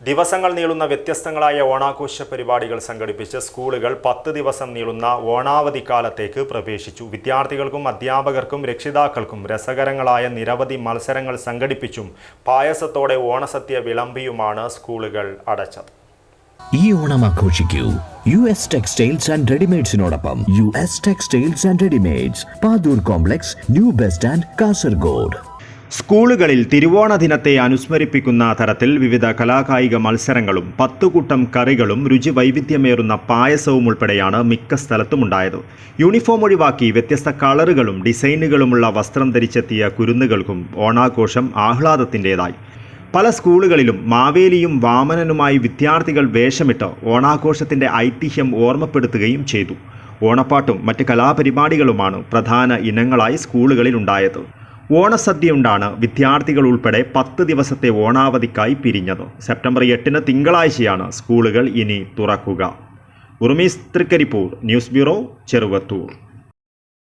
ദിവസങ്ങൾ നീളുന്ന വ്യത്യസ്തങ്ങളായ ഓണാഘോഷ പരിപാടികൾ സംഘടിപ്പിച്ച് സ്കൂളുകൾ പത്ത് ദിവസം നീളുന്ന ഓണാവധി കാലത്തേക്ക് പ്രവേശിച്ചു. വിദ്യാർത്ഥികൾക്കും അധ്യാപകർക്കും രക്ഷിതാക്കൾക്കും രസകരങ്ങളായ നിരവധി മത്സരങ്ങൾ സംഘടിപ്പിച്ചും പായസത്തോടെ ഓണസത്യ വിളമ്പിയുമാണ് സ്കൂളുകൾ അടച്ചത്. ഈ ഓണം ആഘോഷിക്കൂ. U S textiles and റെഡിമെയ്ഡ്സിനോടൊപ്പം U S textiles and readymades Padur complex new best and Kasaragod. സ്കൂളുകളിൽ തിരുവോണ ദിനത്തെ അനുസ്മരിപ്പിക്കുന്ന തരത്തിൽ വിവിധ കലാകായിക മത്സരങ്ങളും പത്തുകൂട്ടം കറികളും രുചി വൈവിധ്യമേറുന്ന പായസവും ഉൾപ്പെടെയാണ് മിക്ക സ്ഥലത്തും ഉണ്ടായത് യൂണിഫോം ഒഴിവാക്കി വ്യത്യസ്ത കളറുകളും ഡിസൈനുകളുമുള്ള വസ്ത്രം ധരിച്ചെത്തിയ കുരുന്നുകൾക്കും ഓണാഘോഷം ആഹ്ലാദത്തിന്റെതായി. പല സ്കൂളുകളിലും മാവേലിയും വാമനനുമായി വിദ്യാർത്ഥികൾ വേഷമിട്ട് ഓണാഘോഷത്തിന്റെ ഐതിഹ്യം ഓർമ്മപ്പെടുത്തുകയും ചെയ്തു. ഓണപ്പാട്ടും മറ്റ് കലാപരിപാടികളുമാണ് പ്രധാന ഇനങ്ങളായി സ്കൂളുകളിൽ ഉണ്ടായത് ഓണസദ്യയുണ്ടാണ് വിദ്യാർത്ഥികൾ ഉൾപ്പെടെ പത്ത് ദിവസത്തെ ഓണാവധിക്കായി പിരിഞ്ഞത്. സെപ്റ്റംബർ എട്ടിന് തിങ്കളാഴ്ചയാണ് സ്കൂളുകൾ ഇനി തുറക്കുക. Urumees Thrikaripur news bureau Cheruvathur.